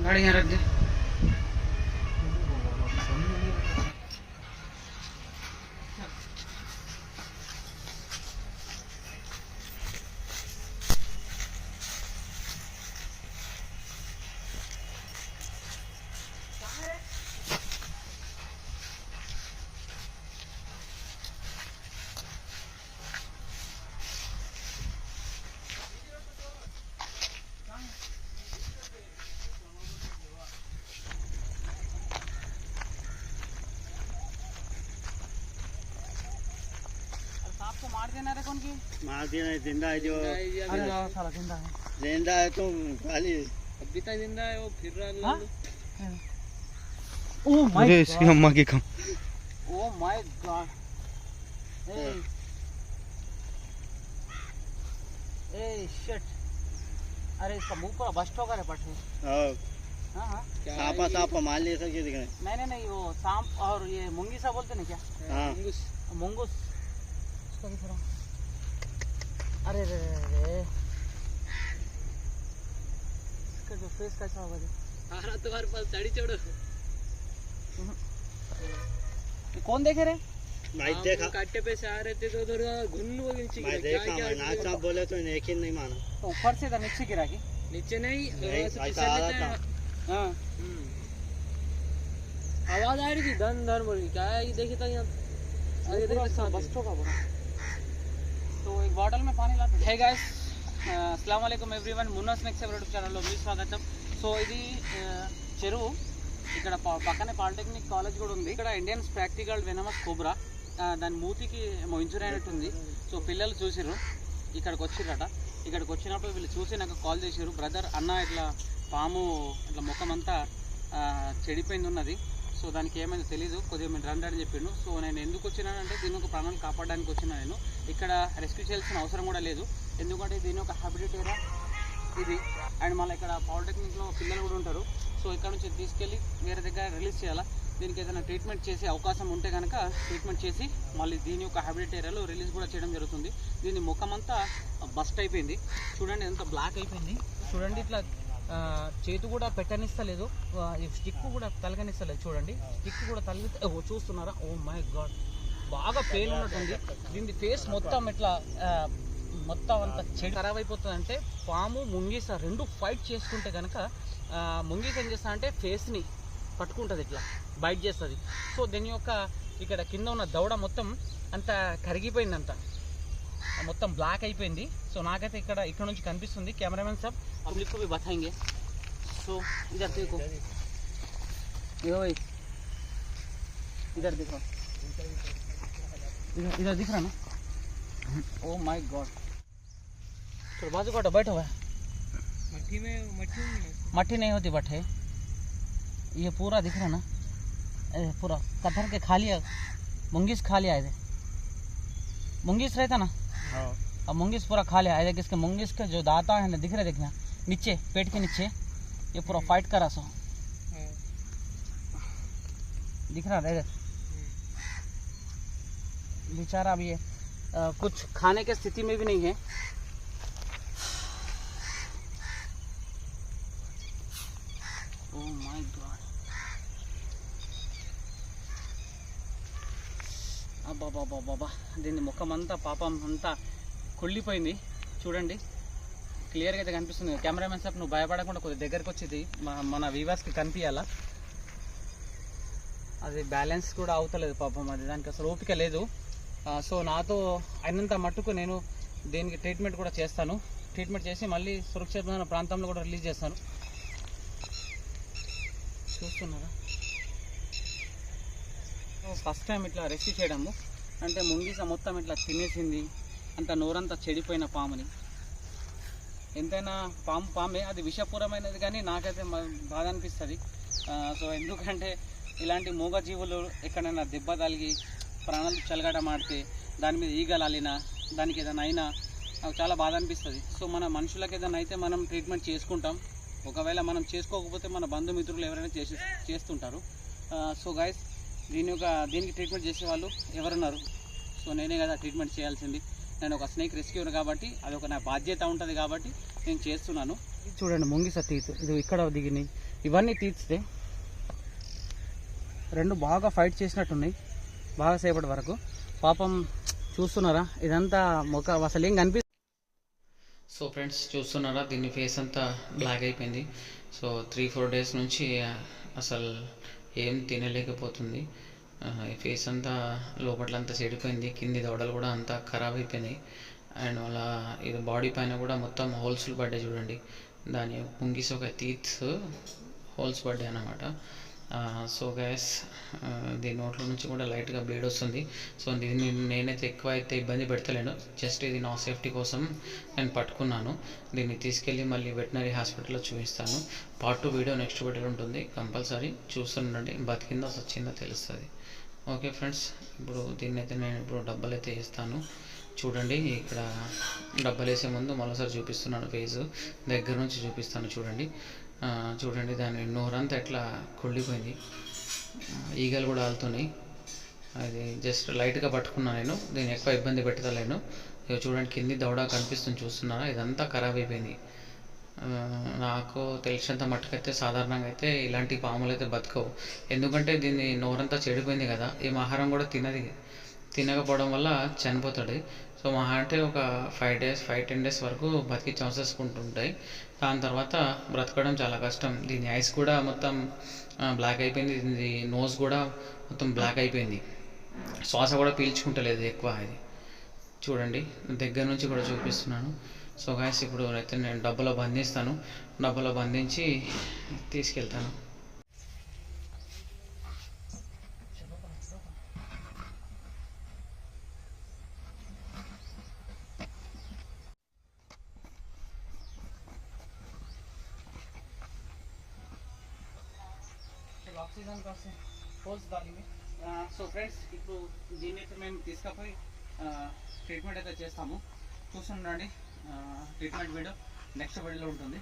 गाड़ी यहाँ रख दे। देना रे कौन की? मार दिया नहीं ज़िंदा है जो। अरे साला ज़िंदा है। ज़िंदा है तो खाली। अभी तक ज़िंदा है वो फिर रहा हाँ? है ओ माय इसकी अम्मा की कम ओ माय गॉड ए ए शिट अरे इसका मुँह पूरा बस्ट होगा रे पट्टे और हाँ हाँ। सांपा सांपा मार ले सके दिख रहे नहीं नहीं नहीं वो सांप और ये मुंगी सा बोलते ना क्या? हाँ। मुंगूस। अरे रे रे इसका जो फेस कैसा होगा तुम्हारे पास चढ़ो कौन देखे रे भाई देखा काटे पे से आ रहे थे तो उधर घुन वो नीचे गिरा देखा मैं नाच सांप बोले तो एक ही नहीं माना तो ऊपर से इधर नीचे गिरा की नीचे नहीं ऐसे आ रहा हैं। हाँ हम्म। आवाज़ आ रही थी धन धन बोल क्या है ये देखी था यहाँ आगे देखो बस्ट होगा पूरा तो एक బాటిల్ में पानी लाते హే గైస్ అస్సలం వాలేకుమ్ ఎవ్రీవన్ మున్నా స్నాక్స్ ఎవరి యూట్యూబ్ ఛానల్లో మీ స్వాగతం సో ఇది uh, చెరువు ఇక్కడ ప- పక్కనే పాలిటెక్నిక్ కాలేజ్ కూడా ఉంది ఇక్కడ ఇండియన్స్ ప్రాక్టికల్ వెనమస్ కోబ్రా దాని మూతికి ఏమో ఇంజురీ అయినట్టుంది సో పిల్లలు చూసిర్రు ఇక్కడికి వచ్చిర్రట ఇక్కడికి వచ్చినప్పుడు వీళ్ళు చూసి నాకు కాల్ చేసిర్రు బ్రదర్ అన్న ఇట్లా పాము ఇట్లా ముఖం అంతా ఆ, చెడిపోయింది ఉన్నది సో దానికి ఏమైందో తెలీదు. కొద్దిగా మీరు రండి అని చెప్పిండు. సో నేను ఎందుకు వచ్చినానంటే దీని ఒక ప్రాణాలు కాపాడడానికి వచ్చిన నేను. ఇక్కడ రెస్క్యూ చేయాల్సిన అవసరం కూడా లేదు. ఎందుకంటే దీని ఒక హ్యాబిటేట్ ఏరియా ఇది. అండ్ మళ్ళీ ఇక్కడ పాలిటెక్నిక్లో పిల్లలు కూడా ఉంటారు. సో ఇక్కడ నుంచి తీసుకెళ్ళి వేరే దగ్గర రిలీజ్ చేయాలా? దీనికి ఏదైనా ట్రీట్మెంట్ చేసే అవకాశం ఉంటే కనుక ట్రీట్మెంట్ చేసి మళ్ళీ దీని యొక్క హ్యాబిటేట్ ఏరియాలో రిలీజ్ కూడా చేయడం జరుగుతుంది. దీని ముఖం అంతా బస్ట్ అయిపోయింది. చూడండి ఎంత బ్లాక్ అయిపోయింది. చూడండి ఇట్లా చేతి కూడా పెట్టనిస్తలేదు. ఈ స్టిక్ కూడా తలగనిస్తలేదు చూడండి. స్టిక్ కూడా తలిగితే ఓ చూస్తున్నారా? Oh my god. బాగా పెయిన్ ఉన్నట్టుంది. దీని ఫేస్ మొత్తం ఇట్లా మొత్తం అంత చెడు ఖరాబ్ అయిపోతుంది అంటే పాము ముంగీస రెండు ఫైట్ చేసుకుంటే కనుక ముంగీస ఏం చేస్తా అంటే ఫేస్ని పట్టుకుంటుంది ఇట్లా బైట్ చేస్తుంది. సో దీని యొక్క ఇక్కడ కింద ఉన్న దవడ మొత్తం అంత కరిగిపోయిందంత మొత్తం బ్లాక్ అయిపోయింది సో నాకైతే ఇక్కడ ఇక్కడ నుంచి కనిపిస్తుంది కెమెరామెన్ సాబ్ పబ్లిక్ को भी बताएंगे సో इधर देखो ये भाई इधर देखो इधर इधर दिख रहा ना ओ माय गॉड तो बाजू काटो बैठो भाई मट्टी में मट्टी में नहीं है। मट्टी नहीं होती बट है ये पूरा दिख रहा ना ए, पूरा कथर के खा लिया मुंगीस खा लिया इधर मुंगीस रहता ना? हाँ। अब मुंगीस पूरा खा लिया है इसके मुंगीस के जो दाता है ना दिख रहे देखना? नीचे पेट के नीचे। ये पूरा फाइट करा सो। हाँ। दिख रहा है बेचारा अभी ये कुछ खाने के स्थिति में भी नहीं है। బాబా దీని ముఖం అంతా పాపం అంతా కుళ్ళిపోయింది. చూడండి. క్లియర్గా అయితే కనిపిస్తుంది. కెమెరామెన్ సార్ నువ్వు భయపడకుండా కొద్ది దగ్గరికి వచ్చేది మన మన వీవర్స్కి కనిపించాలా అది బ్యాలెన్స్ కూడా అవుతలేదు పాపం. అది దానికి అసలు ఓపిక లేదు. సో నాతో అయినంత మట్టుకు నేను దీనికి ట్రీట్మెంట్ కూడా చేస్తాను. ట్రీట్మెంట్ చేసి మళ్ళీ సురక్షితమైన ప్రాంతంలో కూడా రిలీజ్ చేస్తాను. చూస్తున్నారా? ఫస్ట్ టైం ఇట్లా రెస్క్యూ చేయడము. అంటే ముంగీస మొత్తం ఇట్లా తినేసింది. అంత నోరంతా చెడిపోయిన పాముని. ఎంతైనా పాము పామే అది విషపూరమైనది కానీ నాకైతే బాధ అనిపిస్తుంది. సో ఎందుకంటే ఇలాంటి మూగజీవులు ఎక్కడైనా దెబ్బ తగిలి ప్రాణాలు చెలగాటమాడితే దాని మీద ఈగలు అలినా దానికి ఏదైనా అయినా నాకు చాలా బాధ అనిపిస్తుంది. సో మన మనుషులకు ఏదైనా అయితే మనం ట్రీట్మెంట్ చేసుకుంటాం. ఒకవేళ మనం చేసుకోకపోతే మన బంధుమిత్రులు ఎవరైనా చేసి చేస్తుంటారు. సో గైస్ దీని యొక్క దీనికి ట్రీట్మెంట్ చేసే వాళ్ళు ఎవరున్నారు? సో నేనే కదా ట్రీట్మెంట్ చేయాల్సింది. నేను ఒక స్నేక్ రెస్క్యూర్ కాబట్టి అది ఒక నా బాధ్యత ఉంటుంది కాబట్టి నేను చేస్తున్నాను. చూడండి ముంగిస తీతు. ఇది ఇక్కడ దిగినాయి. ఇవన్నీ తీస్తే రెండు బాగా ఫైట్ చేసినట్టున్నాయి బాగా సేపటి వరకు. పాపం చూస్తున్నారా? ఇదంతా ముఖ అసలు ఏం కనిపి సో ఫ్రెండ్స్ చూస్తున్నారా? దీని ఫేస్ అంతా బ్లాక్ అయిపోయింది. సో త్రీ ఫోర్ డేస్ నుంచి అసలు ఏం తినలేకపోతుంది. ఈ ఫేస్ అంతా లోపట్లంతా చెడిపోయింది. కింది దవడలు కూడా అంతా ఖరాబ్ అయిపోయినాయి. అండ్ అలా ఇది బాడీ పైన కూడా మొత్తం హోల్స్లు పడ్డాయి చూడండి. దాని పుంగిస్ ఒక టీత్స్ హోల్స్ పడ్డాయి అన్నమాట. సో గ్యాస్ దీని నోట్లో నుంచి కూడా లైట్గా బ్లీడ్ వస్తుంది. సో దీన్ని నేనైతే ఎక్కువ అయితే ఇబ్బంది పెడతలేను. జస్ట్ ఇది నా సేఫ్టీ కోసం నేను పట్టుకున్నాను. దీన్ని తీసుకెళ్ళి మళ్ళీ వెటనరీ హాస్పిటల్లో చూపిస్తాను. పార్ట్ టూ వీడియో నెక్స్ట్ వీడియోలో ఉంటుంది. కంపల్సరీ చూస్తుండండి బతికిందో వచ్చిందో తెలుస్తుంది. ఓకే ఫ్రెండ్స్ ఇప్పుడు దీన్ని అయితే నేను ఇప్పుడు డబ్బలు అయితే వేస్తాను. చూడండి ఇక్కడ డబ్బలు వేసే ముందు మరోసారి చూపిస్తున్నాను ఫేస్ దగ్గర నుంచి చూపిస్తాను చూడండి. చూడండి దాని నోరంతా ఎట్లా కుళ్ళిపోయింది. ఈగలు కూడా ఆలుతున్నాయి. అది జస్ట్ లైట్గా పట్టుకున్నాను నేను. దీన్ని ఎక్కువ ఇబ్బంది పెట్టలేను ఇక చూడండి కింది దవడ కనిపిస్తుంది చూస్తున్నారా? ఇదంతా ఖరాబ్ అయిపోయింది. నాకు తెలిసినంత మట్టుకైతే సాధారణంగా అయితే ఇలాంటి పాములు అయితే బతకవు. ఎందుకంటే దీన్ని నోరంతా చెడిపోయింది కదా ఏం ఆహారం కూడా తినది. తినకపోవడం వల్ల చనిపోతాడు. సో మహా అంటే ఒక five days five ten days వరకు బతికే ఛాన్సెస్ ఉంటుంటాయి. దాని తర్వాత బ్రతకడం చాలా కష్టం. దీని ఐస్ కూడా మొత్తం బ్లాక్ అయిపోయింది. దీని నోస్ కూడా మొత్తం బ్లాక్ అయిపోయింది. శ్వాస కూడా పీల్చుకుంటలేదు ఎక్కువ అది చూడండి దగ్గర నుంచి కూడా చూపిస్తున్నాను. సో గాయస్ ఇప్పుడు అయితే నేను డబ్బాలో బంధిస్తాను. డబ్బాలో బంధించి తీసుకెళ్తాను. ఆక్సిజన్ కోసం హోల్స్ దాని సో ఫ్రెండ్స్ ఇప్పుడు దీన్ని అయితే మేము తీసుకుపోయి ట్రీట్మెంట్ అయితే చేస్తాము. చూస్తుండండి ట్రీట్మెంట్ వీడియో నెక్స్ట్ వీడియోలో ఉంటుంది.